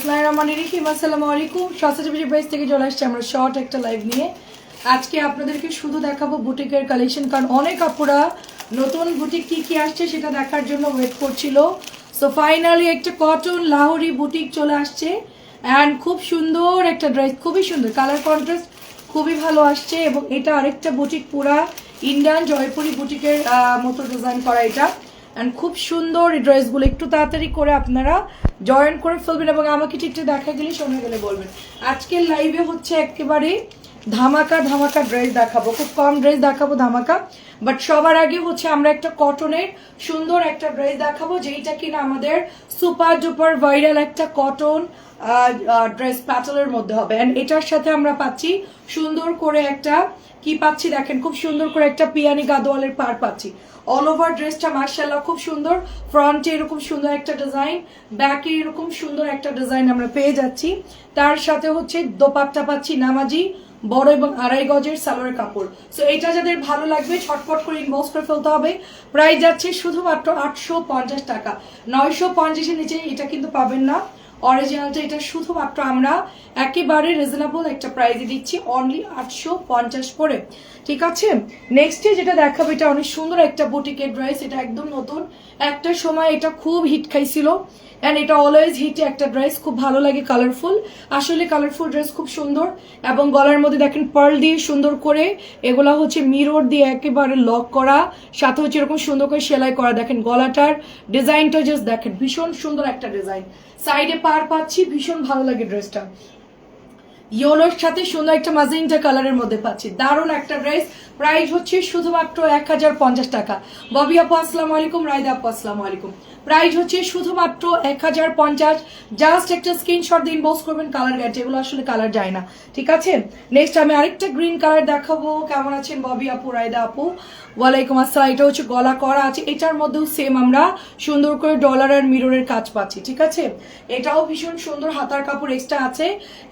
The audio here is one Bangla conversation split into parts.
বিসমিল্লাহির রহমানির রহিম, আসসালামু আলাইকুম। সস্তা প্রাইস থেকে চলে আসছে আমরা শর্ট একটা লাইভ নিয়ে। আজকে আপনাদেরকে শুধু দেখাবো বুটিকের কালেকশন কারণ অনেক আপুরা নতুন বুটিক কি কি আসছে সেটা দেখার জন্য ওয়েট করছিল। সো ফাইনালি একটা কটন লাহোরি বুটিক চলে আসছে। অ্যান্ড খুব সুন্দর একটা ড্রেস খুবই সুন্দর। কালার কন্ট্রাস্ট খুবই ভালো আসছে এবং এটা আরেকটা বুটিক পুরা ইন্ডিয়ান জয়পুরি বুটিকের মতো ডিজাইন করা এটা। অ্যান্ড খুব সুন্দর এই ড্রেসগুলো। একটু তাড়াতাড়ি করে আপনারা জয়েন করে ফেলবেন এবং আমাকে ঠিকঠাক দেখা গেলে শোনা গেলে বলবেন। আজকের লাইভে হচ্ছে একেবারে ধামাকা ধামাকা ড্রেস দেখাবো। খুব কম ড্রেস দেখাবো ধামাকা বাট সবার আগে হচ্ছে আমরা একটা কটনের সুন্দর একটা ড্রেস দেখাবো, যেইটা কিনা আমাদের সুপার ডুপার ভাইরাল একটা কটন ড্রেস প্যাটেলের মধ্যে হবে। অ্যান্ড এটার সাথে আমরা পাচ্ছি সুন্দর করে একটা কি পাচ্ছি দেখেন, খুব সুন্দর করে একটা পিয়ানি গাদোয়ালের পার পাচ্ছি। অল ওভার ড্রেসটা মার্শাল্লাহ খুব সুন্দর। ফ্রন্টে এরকম সুন্দর একটা ডিজাইন ব্যাকে এরকম সুন্দর একটা ডিজাইন আমরা পেয়ে যাচ্ছি। তার সাথে হচ্ছে দোপাট্টা পাচ্ছি নামাজি, বড় এবং আড়াই গজের সালোয়ার কাপড়। সো এটা যাদের ভালো লাগবে ছটপট করে ইনবক্স করে ফেলতে হবে। প্রাইস যাচ্ছে শুধুমাত্র আটশো পঞ্চাশ টাকা। নয়শো পঞ্চাশের নিচে এটা কিন্তু পাবেন না। অরিজিনালটা এটা শুধুমাত্র আমরা একেবারে রিজনেবল একটা প্রাইজে দিচ্ছি অনলি আটশো পঞ্চাশ করে। ঠিক আছে? নেক্সটে যেটা দেখাবো, এটা অনেক সুন্দর একটা বুটিকের ড্রেস এটা একদম নতুন। একটা সময় এটা খুব হিট খাইছিল। অ্যান্ড এটা অলওয়েজ হিটে একটা ড্রেস খুব ভালো লাগে কালারফুল আসলে কালারফুল ড্রেস খুব সুন্দর এবং গলার মধ্যে দেখেন পার্ল দিয়ে সুন্দর করে এগুলা হচ্ছে মিরর দিয়ে একেবারে লক করা, সাথে হচ্ছে এরকম সুন্দর করে সেলাই করা। দেখেন গলাটার ডিজাইনটা জাস্ট দেখেন, ভীষণ সুন্দর একটা ডিজাইন সাইডে পার পাচ্ছি, ভীষণ ভালো লাগে ড্রেসটা ইয়োলোর সাথে সুন্দর একটা মাজেন্টা কালারের মধ্যে পাচ্ছি। দারুণ একটা ড্রেস প্রাইস হচ্ছে শুধুমাত্র এক হাজার পঞ্চাশ টাকা। ববি আপু, আসসালামু আলাইকুম, রায়দা আপু, আসসালামু আলাইকুম। প্রাইস হচ্ছে শুধুমাত্র এক হাজার পঞ্চাশ। জাস্ট একটা স্ক্রিনশট দিয়ে ইনবক্স করবেন কালার গ্যাট এগুলো আসলে কালার যায় না। ঠিক আছে? নেক্সট আমি আরেকটা গ্রিন কালার দেখাবো। কেমন আছেন ববি আপু, রায়দা আপু? ওয়ালাইকুম আসসালাম। এটা হচ্ছে গলা করা আছে। এটার মধ্যেও সেম আমরা সুন্দর করে ডলার আর মিররের কাজ পাচ্ছি। ঠিক আছে? এটাও ভীষণ সুন্দর হাতার কাপড় এক্সট্রা আছে।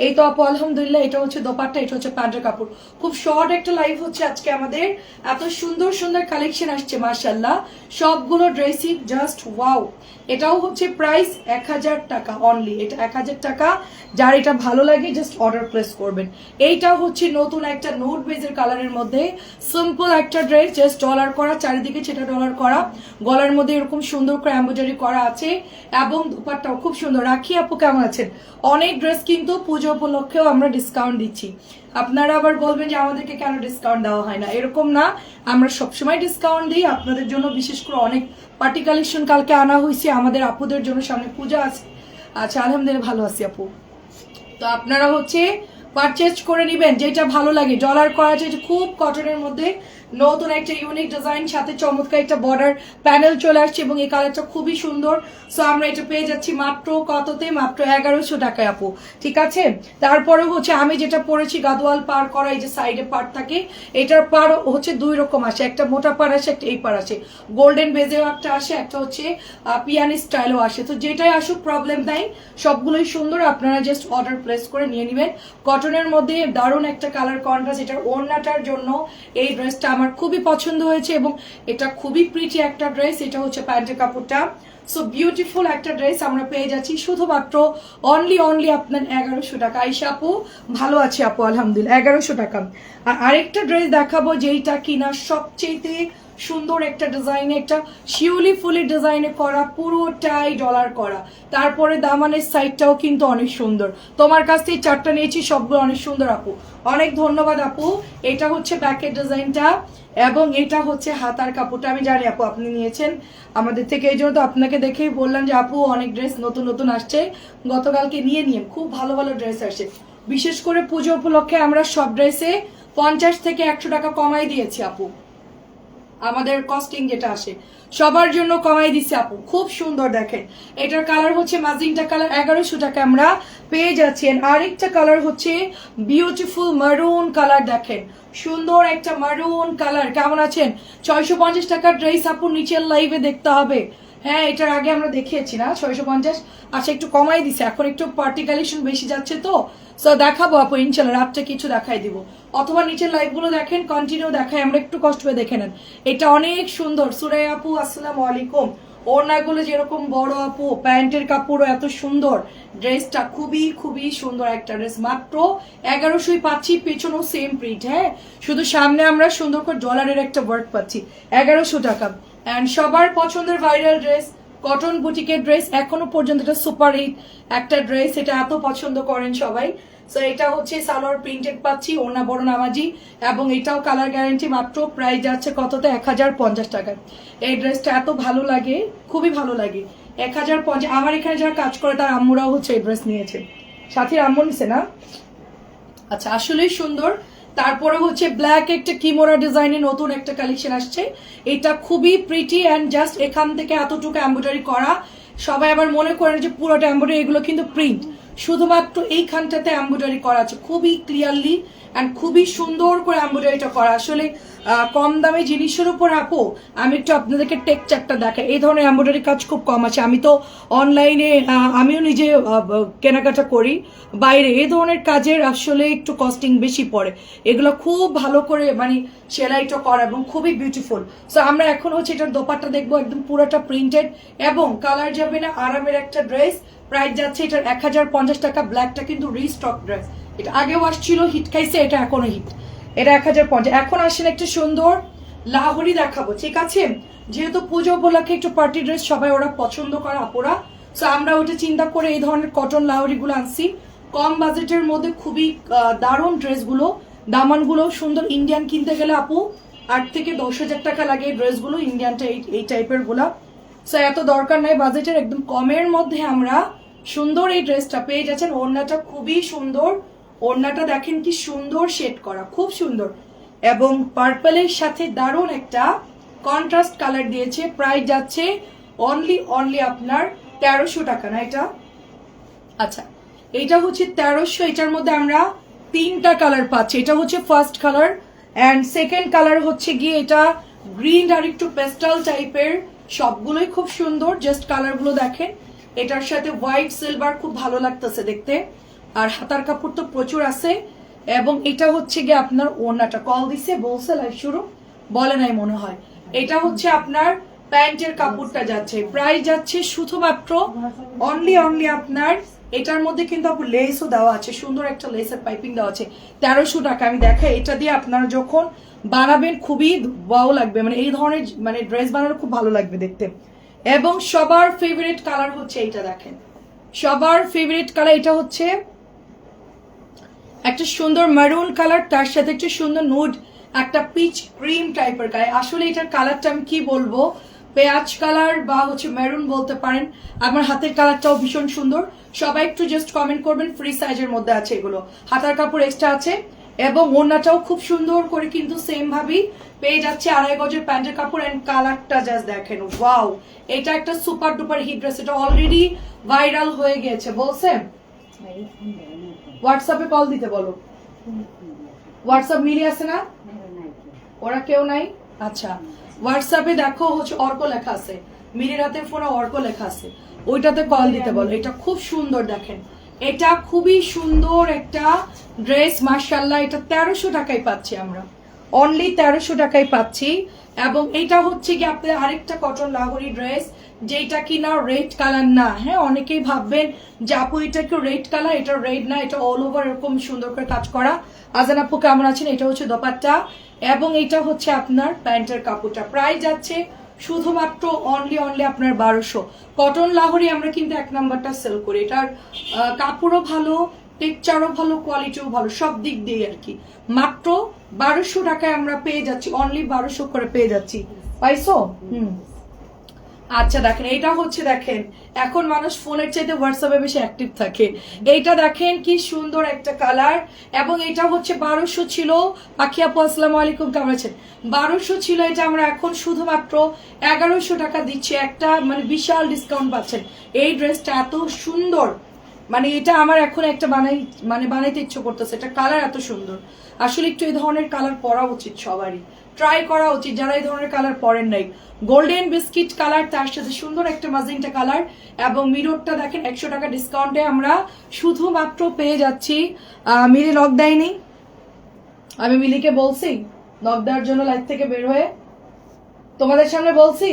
এই তো আপু, আলহামদুলিল্লাহ, এটা হচ্ছে দোপাট্টা, এটা হচ্ছে প্যান্টের কাপড়। খুব শর্ট একটা লাইভ হচ্ছে আজকে আমাদের। এত সুন্দর সুন্দর কালেকশন আসছে মার্শাল্লাহ সবগুলো ড্রেসই জাস্ট ওয়াও এটাও হচ্ছে প্রাইস এক হাজার টাকা অনলি এটা এক হাজার টাকা, যার এটা ভালো লাগে জাস্ট অর্ডার প্লেস করবেন। এইটাও হচ্ছে নতুন একটা নোট বেজের কালারের মধ্যে। সিম্পল একটা ড্রেস জাস্ট ডলার করা, চারিদিকে সেটা ডলার করা। গলার মধ্যে এরকম সুন্দর করে এম্ব্রয়ডারি করা আছে। এবং দুপারটাও খুব সুন্দর। রাখি আপু কেমন আছেন? অনেক ড্রেস কিন্তু পুজো উপলক্ষেও আমরা ডিসকাউন্ট দিচ্ছি। আপনারা আবার বলবেন যে আমাদেরকে কেন ডিসকাউন্ট দেওয়া হয় না? এরকম না। আমরা সবসময় ডিসকাউন্ট দিই। আপনাদের জন্য বিশেষ করে অনেক পার্টি কালেকশন কালকে আনা হয়েছে। আমাদের আপুদের জন্য সামনে পূজা আছে। আচ্ছা আলহামদুলিল্লাহ ভালো আছি আপু। তো আপনারা হচ্ছে পারচেজ করে নেবেন। যেটা ভালো লাগে। ডলার করা খুব কটনের মধ্যে। নতুন একটা ইউনিক ডিজাইন সাথে চমৎকার একটা বর্ডার প্যানেল চলে আসছে এবং এই কালারটা খুবই সুন্দর। সো আমরা এটা পেয়ে যাচ্ছি মাত্র কততে? মাত্র এগারোশো টাকায় আপু। ঠিক আছে? তারপরে হচ্ছে আমি যেটা পরেছি, গাদোয়াল পার করা, এই যে সাইডে পার থাকে, এটার পার হচ্ছে দুই রকম আসে। একটা মোটা পার আসে, একটা এই পার আসে। গোল্ডেন বেজেও একটা আসে, একটা হচ্ছে পিয়ানি স্টাইলও আসে। তো যেটাই আসুক প্রবলেম নাই। সবগুলোই সুন্দর। আপনারা জাস্ট অর্ডার প্লেস করে নিয়ে নেবেন। কটনের মধ্যে দারুণ একটা কালার কন্ট্রাস্ট এটার ওড়নাটার জন্য এই ড্রেসটা আমার খুবই পছন্দ হয়েছে এবং এটা খুবই প্রিটি একটা ড্রেস এটা হচ্ছে প্যান্টের কাপড়টা। সো বিউটিফুল একটা ড্রেস আমরা পেয়ে যাচ্ছি শুধুমাত্র অনলি অনলি আপনার এগারোশো টাকা। আইসা আপু, ভালো আছে আপু, আলহামদুলিল্লাহ, এগারোশো টাকা। আর আরেকটা ড্রেস দেখাবো যেইটা কিনা সবচেয়েতে সুন্দর একটা ডিজাইনে একটা শিউলি ফুলি ডিজাইনে করা, পুরোটাই ডলার করা। তারপরে দামানের সাইডটাও কিন্তু অনেক সুন্দর। তোমার কাছ থেকে চারটা নিয়েছি, সবগুলো অনেক সুন্দর আপু। অনেক ধন্যবাদ আপু। এটা হচ্ছে ব্যাকের ডিজাইনটা এবং এটা হচ্ছে হাতার কাপড়টা। আমি জানি আপু, আপনি নিয়েছেন। আমাদের থেকে এই জন্য তো আপনাকে দেখেই বললাম যে আপু, অনেক ড্রেস নতুন নতুন আসছে। গতকালকে নিয়ে নিয়ে, খুব ভালো ভালো ড্রেস আসে বিশেষ করে পুজো উপলক্ষে আমরা সব ড্রেসে পঞ্চাশ থেকে একশো টাকা কমাই দিয়েছি আপু। আমাদের কস্টিং যেটা আসে, সবার জন্য কমাই দিচ্ছে আপু, খুব সুন্দর দেখেন। এটার কালার হচ্ছে মাজিনটা কালার এগারোশো টাকা আমরা পেয়ে যাচ্ছি। আরেকটা কালার হচ্ছে বিউটিফুল মারুন কালার দেখেন। সুন্দর একটা মারুন কালার কেমন আছেন? ছয়শো পঞ্চাশ টাকার ড্রেস আপু নিচের লাইভে দেখতে হবে। হ্যাঁ এটার আগে আমরা দেখিয়েছি না, ছয়শো পঞ্চাশ। আচ্ছা একটু কমাই দিছে, এখন একটু পার্টি কালেকশন বেশি যাচ্ছে তো। সো দেখাবো আপু, ইনশাল্লাহ, রাত্রে কিছু দেখাই দিব। অথবা নিচের লাইভগুলো দেখেন কন্টিনিউ দেখাই, আমরা একটু কষ্ট হয়ে দেখে নেন। এটা অনেক সুন্দর। সুরাই আপু, আসসালামু আলাইকুম। ওড়নাগুলো যেরকম বড় আপু, প্যান্টের কাপড়ও এত সুন্দর। ড্রেসটা খুবই খুবই সুন্দর একটা ড্রেস। মাত্র এগারোশোই পাচ্ছি, পেছনেও সেম প্রিন্ট হ্যাঁ? শুধু সামনে আমরা সুন্দর করে ডলারের একটা ওয়ার্ক পাচ্ছি। এগারোশো টাকা। অ্যান্ড সবার পছন্দের ভাইরাল ড্রেস কটন বুটিকের ড্রেস এখনও পর্যন্ত এটা সুপার হিট একটা ড্রেস, এটা এত পছন্দ করেন সবাই। সো এটা হচ্ছে সালোয়ার প্রিন্টেড পাচ্ছি ওনা বড় নামাজি এবং এটাও কালার গ্যারান্টি মাত্র, প্রাইস যাচ্ছে কততে? এক হাজার পঞ্চাশ টাকায় এই ড্রেসটা এত ভালো লাগে, খুবই ভালো লাগে। এক হাজার পঞ্চাশ আমার এখানে যারা কাজ করে, তার আম্মুরাও হচ্ছে এই ড্রেস নিয়েছে। সাথীর আম্মু নিছে না? আচ্ছা আসলেই সুন্দর। তারপরে হচ্ছে ব্ল্যাক একটা কিমোরা ডিজাইনের নতুন একটা কালেকশন আসছে। এটা খুবই প্রিটি অ্যান্ড জাস্ট এখান থেকে এতটুকু এম্ব্রয়ডারি করা। সবাই আবার মনে করেন যে পুরোটা এম্ব্রয়ডারি এগুলো কিন্তু প্রিন্ট শুধুমাত্র এইখানটাতে এম্ব্রয়ডারি করা আছে। খুবই ক্লিয়ারলি অ্যান্ড খুবই সুন্দর করে এম্ব্রয়ডারিটা করা। আসলে কম দামে জিনিসের উপর আপো, আমি একটু আপনাদেরকে টেকচারটা দেখাই। এই ধরনের এম্ব্রয়ডারি কাজ খুব কম আছে। আমি তো অনলাইনে আমিও নিজে কেনাকাটা করি। বাইরে এই ধরনের কাজের আসলে একটু কস্টিং বেশি পড়ে। এগুলো খুব ভালো করে মানে সেলাইটা করা এবং খুবই বিউটিফুল সো আমরা এখন হচ্ছে এটার দোপাট্টা দেখব। একদম পুরোটা প্রিন্টেড এবং কালার যাবে না, আরামের একটা ড্রেস প্রাইস যাচ্ছে এটার এক হাজার পঞ্চাশ টাকা ব্ল্যাকটা কিন্তু রিস্টক ড্রেস এটা আগেও আসছিল হিট খাইছে, এটা এখনও হিট এটা এক হাজার পঞ্চাশ। এখন আসেন একটা সুন্দর লাহরি দেখাবো। ঠিক আছে? যেহেতু পুজো উপলক্ষে একটু পার্টি ড্রেস সবাই ওরা পছন্দ করে আপুরা সো আমরা ওটা চিন্তা করে এই ধরনের কটন লাহরিগুলো আনছি। কম বাজেটের মধ্যে খুবই দারুণ ড্রেসগুলো দামানগুলো সুন্দর ইন্ডিয়ান কিনতে গেলে আপু, আট থেকে দশ হাজার টাকা লাগে এই ড্রেসগুলো ইন্ডিয়ানটা এই টাইপেরগুলা সো এত দরকার নাই বাজেটের একদম কমের মধ্যে আমরা সুন্দর এই ড্রেসটা পেয়ে যাচ্ছেন। ওড়নাটা খুবই সুন্দর। ওড়নাটা দেখেন কি সুন্দর শেড করা, খুব সুন্দর। এবং পার্পলের সাথে দারুণ একটা কন্ট্রাস্ট কালার দিয়েছে। প্রাইস যাচ্ছে অনলি অনলি আপনার তেরোশো টাকা না এটা? আচ্ছা এটা হচ্ছে তেরোশো, এটার মধ্যে আমরা তিনটা কালার পাচ্ছি। এটা হচ্ছে first colour and second colour হচ্ছে গিয়ে এটা গ্রিন আর একটু পেস্টাল টাইপের সবগুলোই খুব সুন্দর জাস্ট কালারগুলো দেখেন। এটার সাথে হোয়াইট সিলভার খুব ভালো লাগতেছে দেখতে। আর হাতার কাপড় তো প্রচুর আছে। এবং এটা হচ্ছে গিয়ে আপনার ওনাটা কল দিছে, বলছে লাইভ শুরু বলে নাই মনে হয়। এটা হচ্ছে আপনার প্যান্টের কাপড়টা যাচ্ছে। প্রায় যাচ্ছে শুধুমাত্র অনলি অনলি আপনার এটার মধ্যে কিন্তু আপু লেসও দেওয়া আছে, সুন্দর একটা লেসের পাইপিং দেওয়া আছে। তেরোশো টাকা, আমি দেখাই, এটা দিয়ে আপনারা যখন বানাবেন খুবই ভালো লাগবে মানে এই ধরনের মানে ড্রেস বানানো খুব ভালো লাগবে দেখতে। এবং সবার ফেভারিট কালার হচ্ছে এইটা, দেখেন। সবার ফেভারিট কালার এটা হচ্ছে একটা সুন্দর মারুন কালার তার সাথে একটা সুন্দর নুড একটা পিচ ক্রিম টাইপের গায়ে আসলে এটার কালারটা আমি কি বলব? পেঁয়াজ কালার বা হচ্ছে মেরুন বলতে পারেন। আমার হাতের কালারটাও ভীষণ সুন্দর। সবাই একটু জাস্ট কমেন্ট করবেন ফ্রি সাইজের মধ্যে আছে এগুলো। হাতার কাপড় এক্সট্রা আছে এবং ওড়নাটাও খুব সুন্দর করে কিন্তু সেম ভাবেই পেয়ে যাচ্ছে আড়াই গজের প্যান্টের কাপড় এন্ড কালারটা জাস্ট দেখেন। ওয়াও এটা একটা সুপার ডুপার হিট ড্রেস এটা অলরেডি ভাইরাল হয়ে গিয়েছে। বলছেন হোয়াটসঅ্যাপে কল দিতে বলো। হোয়াটসঅ্যাপ মিলি আছে না? ওরা কেউ নাই? আচ্ছা। হোয়াটসঅ্যাপে দেখো হচ্ছে অর্ক লেখা আছে। মিলির হাতে ফোনে অর্ক লেখা আছে। ওইটাতে কল দিতে বলো। এটা খুব সুন্দর দেখেন। এটা খুবই সুন্দর একটা ড্রেস মার্শাল্লাহ এটা তেরোশো টাকায় পাচ্ছি আমরা। অনলি তেরোশো টাকায় পাচ্ছি। এবং এটা হচ্ছে কি আপনাদের আরেকটা কটন লাহোরি ড্রেস যেটা কিনা রেড কালার না। হ্যাঁ অনেকেই ভাববেন যে আপু, এটা একটু রেড কালার এটা রেড না, এটা অল ওভার এরকম সুন্দর করে কাজ করা। আজান আপু, কেমন আছেন? এটা হচ্ছে দোপাট্টা। এবং এটা হচ্ছে আপনার প্যান্টের কাপড়টা। প্রায় যাচ্ছে শুধুমাত্র অনলি অনলি আপনার বারোশো। কটন লাহোরি আমরা কিন্তু এক নাম্বারটা সেল করি। এটার কাপড়ও ভালো টেকচারও ভালো কোয়ালিটিও ভালো, সব দিক দিয়ে আর কি। মাত্র বারোশো টাকায় আমরা পেয়ে যাচ্ছি অনলি বারোশো করে পেয়ে যাচ্ছি। পাইছো? হুম। আচ্ছা দেখেন এটা হচ্ছে, দেখেন, এখন মানুষ ফোনের চাইতে হোয়াটসঅ্যাপে বেশি অ্যাক্টিভ থাকে। এইটা দেখেন, কি সুন্দর একটা কালার এবং এটা হচ্ছে বারোশো ছিল পাখি আপু, আসসালামু আলাইকুম, কেমন আছেন? বারোশো ছিল এটা আমরা এখন শুধুমাত্র এগারোশো টাকা দিচ্ছি, একটা মানে বিশাল ডিসকাউন্ট পাচ্ছেন। এই ড্রেসটা এত সুন্দর মানে এটা আমার এখন একটা বানাই মানে বানাইতে ইচ্ছে করতেছে। এটা কালার এত সুন্দর। আসলে একটু এই ধরনের কালার পরা উচিত সবারই। ট্রাই করা উচিত। যারা এই ধরনের কালার পরেন নাই। গোল্ডেন বিস্কিট কালার তার সাথে সুন্দর একটা মাজিনটা কালার এবং মিররটা দেখেন একশো টাকা ডিসকাউন্টে আমরা শুধুমাত্র পেয়ে যাচ্ছি। মিলি নক দেয়নি। আমি মিলিকে বলছি নক দেওয়ার জন্য লাইফ থেকে বের হয়ে। তোমাদের সামনে বলছি?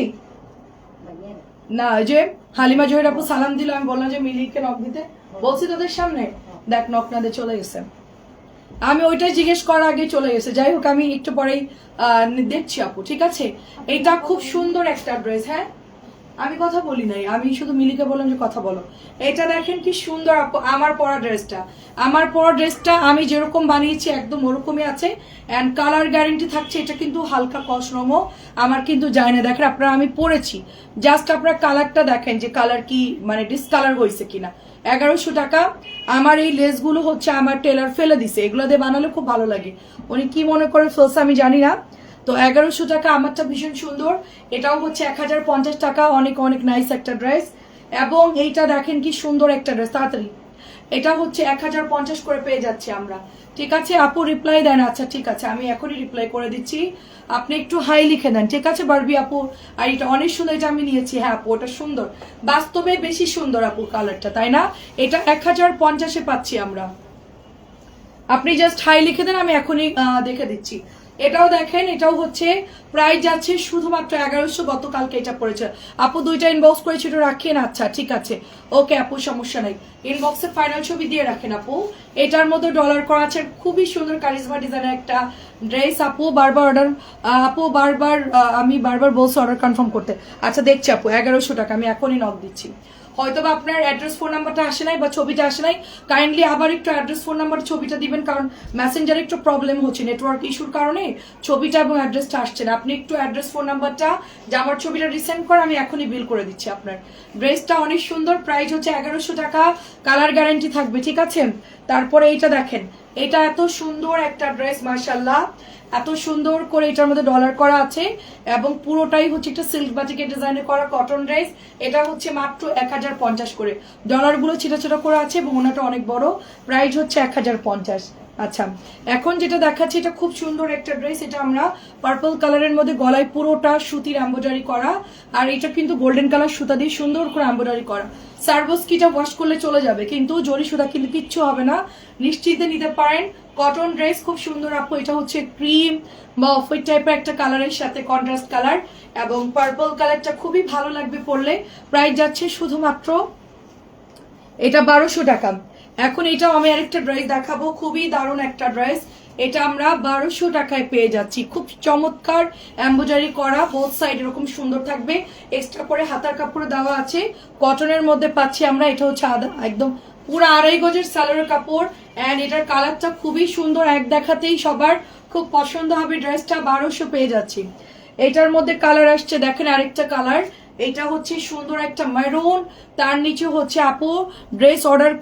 না যে হালিমা জহির আপু সালাম দিল আমি বললাম যে মিলিকে নক দিতে। বলছি তাদের সামনে? দেখ নকনাদে চলে গেছে। আমি ওইটাই জিজ্ঞেস করার আগে চলে গেছে। যাই হোক আমি একটু পরেই আহ, দেখছি আপু ঠিক আছে? এটা খুব সুন্দর একটা ড্রেস হ্যাঁ? আমি কথা বলি নাই, আমি শুধু মিলিকে বললাম যে কথা বলো। এটা দেখেন কি সুন্দর আমার পরা ড্রেসটা। আমার পরা ড্রেসটা আমি যেরকম বানিয়েছি, একদম ওরকমই আছে। অ্যান্ড কালার গ্যারেন্টি থাকছে, এটা কিন্তু হালকা কস আমার কিন্তু যায় না, দেখেন আপনারা, আমি পরেছি। জাস্ট আপনারা কালারটা দেখেন যে কালার কি মানে ডিসকালার হয়েছে কিনা। এগারোশো টাকা, আমার এই লেসগুলো হচ্ছে আমার টেলার ফেলে দিছে। এগুলো দিয়ে বানালে খুব ভালো লাগে। উনি কি মনে করে ফেলছে আমি জানি না। তো এগারোশো টাকা, আমারটা ভীষণ সুন্দর। এটাও হচ্ছে এক হাজার পঞ্চাশ টাকা, অনেক অনেক নাইস একটা ড্রেস এবং এইটা দেখেন কি সুন্দর একটা ড্রেস তাড়াতাড়ি। এটা হচ্ছে এক হাজার পঞ্চাশ করে পেয়ে যাচ্ছি আমরা। ঠিক আছে, আপু রিপ্লাই দেন। আচ্ছা ঠিক আছে, আমি এখনই রিপ্লাই করে দিচ্ছি। আপনি একটু হাই লিখে দেন। ঠিক আছে, বারবি আপু? আর এটা অনেক সুন্দর, এটা আমি নিয়েছি। হ্যাঁ আপু, ওটা সুন্দর। বাস্তবে বেশি সুন্দর আপু কালারটা তাই না? এটা এক হাজার পঞ্চাশে পাচ্ছি আমরা। আপনি জাস্ট হাই লিখে দেন, আমি এখনই দেখে দিচ্ছি। এটাও দেখেন, এটাও হচ্ছে প্রাইস যাচ্ছে শুধুমাত্র এগারোশো, গতকালকে এটা পড়েছে। আপু দুইটা ইনবক্স করেছি একটু রাখেন? আচ্ছা ঠিক আছে। ওকে, আপু, সমস্যা নাই। ইনবক্সে ফাইনাল ছবি দিয়ে রাখেন, আপু। এটার মধ্যে ডলার করা আছে, খুবই সুন্দর কারিজমা ডিজাইনের একটা ড্রেস আপু। বারবার অর্ডার আপু, বারবার আমি বারবার বলছি অর্ডার কনফার্ম করতে। আচ্ছা দেখছি, আপু, এগারোশো টাকা, আমি এখনই নক দিচ্ছি। হয়তো বা আপনার অ্যাড্রেস ফোন নাম্বারটা আসে নাই বা ছবিটা আসে নাই কাইন্ডলি আবার একটু অ্যাড্রেস ফোন নাম্বার ছবিটা দিবেন, কারণ মেসেঞ্জারে একটু প্রবলেম হচ্ছে নেটওয়ার্ক ইস্যুর কারণে ছবিটা এবং অ্যাড্রেসটা আসছে না। আপনি একটু অ্যাড্রেস ফোন নাম্বারটা যে আমার ছবিটা রিসেন্ড করে, আমি এখনই বিল করে দিচ্ছি আপনার। ড্রেসটা অনেক সুন্দর প্রাইস হচ্ছে এগারোশো টাকা কালার গ্যারান্টি থাকবে, ঠিক আছে? তারপরে এইটা দেখেন, এটা এত সুন্দর একটা ড্রেস মার্শাল্লাহ এত সুন্দর করে এটার মধ্যে ডলার করা আছে এবং পুরোটাই হচ্ছে একটা সিল্ক বাটিকের ডিজাইনে করা কটন ড্রেস এটা হচ্ছে মাত্র এক হাজার পঞ্চাশ করে। ডলারগুলো ছিটা ছোটা করা আছে এবং অনেক বড়। প্রাইস হচ্ছে এক হাজার পঞ্চাশ। আচ্ছা এখন যেটা দেখাচ্ছি, এটা খুব সুন্দর একটা ড্রেস, এটা আমরা পার্পল কালারের মধ্যে গলায় পুরোটা সুতির এম্ব্রয়ডারি করা, আর এটা কিন্তু গোল্ডেন কালার সুতা দিয়ে সুন্দর করে এম্ব্রয়ডারি করা। সার্ভোস্কিটা ওয়াশ করলে চলে যাবে, কিন্তু জরি সুতা কিন্তু কিচ্ছু হবে না। নিশ্চিন্তে নিতে পারেন কটন ড্রেস খুব সুন্দর আপু, এটা হচ্ছে ক্রিম বা অফ হোয়াইট টাইপের একটা কালারের সাথে কন্ট্রাস্ট কালার এবং পার্পল কালারটা খুবই ভালো লাগবে পরলে। প্রাইস যাচ্ছে শুধুমাত্র, এটা বারোশো টাকা। এখন এটাও আমি আরেকটা ড্রেস দেখাবো। খুবই দারুণ একটা ড্রেস এটা আমরা বারোশো টাকায় পেয়ে যাচ্ছি। খুব চমৎকার এম্বোজারি করা। বোথ সাইড এরকম সুন্দর থাকবে। এক্সট্রা করে হাতার কাপড় দেওয়া আছে। কটনের মধ্যে পাচ্ছি আমরা। এটা হচ্ছে আদা। একদম পুরো আড়াই গজের সালোয়ার কাপড়। অ্যান্ড এটার কালারটা খুবই সুন্দর এক দেখাতেই সবার। খুব পছন্দ হবে ড্রেসটা বারোশো পেয়ে যাচ্ছি। এটার মধ্যে কালার আসছে। দেখেন আরেকটা কালার এটা হচ্ছে সুন্দর একটা মেরুন তার নিচে হচ্ছে আপু ড্রেস অর্ডার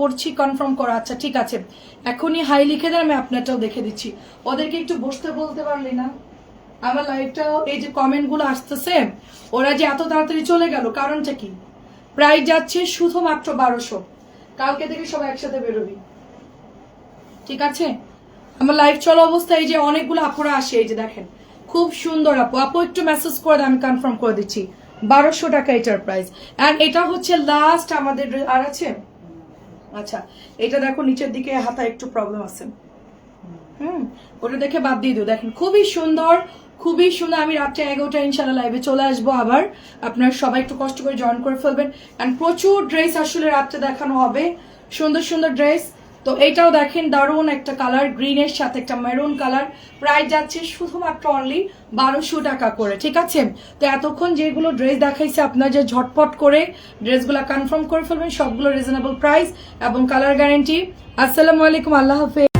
করছি কনফার্ম করা। আচ্ছা ঠিক আছে। এখনই হাই লিখে দেন, আমি আপনারটাও দেখে দিচ্ছি। ওদেরকে একটু বসতে বলতে পারলি না? আমার লাইফটাও এই যে কমেন্টগুলো আসতেছে, ওরা যে এত তাড়াতাড়ি চলে গেল, কারণটা কি? প্রাইস যাচ্ছে শুধুমাত্র বারোশো। কালকে থেকে সবাই একসাথে বেরোবি। ঠিক আছে? আমার লাইভ চলা অবস্থায় এই যে অনেকগুলো আপুরা আসে, এই যে দেখেন। খুব সুন্দর আপু। আপু, একটু মেসেজ করে আমি কনফার্ম করে দিচ্ছি। বারোশো টাকা এটার প্রাইস অ্যান্ড এটা হচ্ছে লাস্ট আমাদের আর আছে? আচ্ছা এটা দেখো নিচের দিকে হাতা একটু প্রবলেম আছে। হুম, ওটা দেখে বাদ দিয়ে দিও। দেখেন, খুবই সুন্দর খুবই সুন্দর। আমি রাত্রে এগারোটা ইনশাল্লাহ লাইভে চলে আসব আবার। আপনারা সবাই একটু কষ্ট করে জয়েন করে ফেলবেন। অ্যান্ড প্রচুর ড্রেস আসলে রাত্রে দেখানো হবে। সুন্দর সুন্দর ড্রেস তো এইটাও দেখেন, দারুণ একটা কালার গ্রিনের সাথে একটা মেরুন কালার প্রাইস যাচ্ছে শুধুমাত্র অনলি বারোশো টাকা করে, ঠিক আছে? তো এতক্ষণ যেগুলো ড্রেস দেখাইছে আপনার যে ঝটপট করে ড্রেসগুলো কনফার্ম করে ফেলবেন, সবগুলো রিজনেবল প্রাইস এবং কালার গ্যারেন্টি আসসালামু আলাইকুম, আল্লাহ হাফেজ।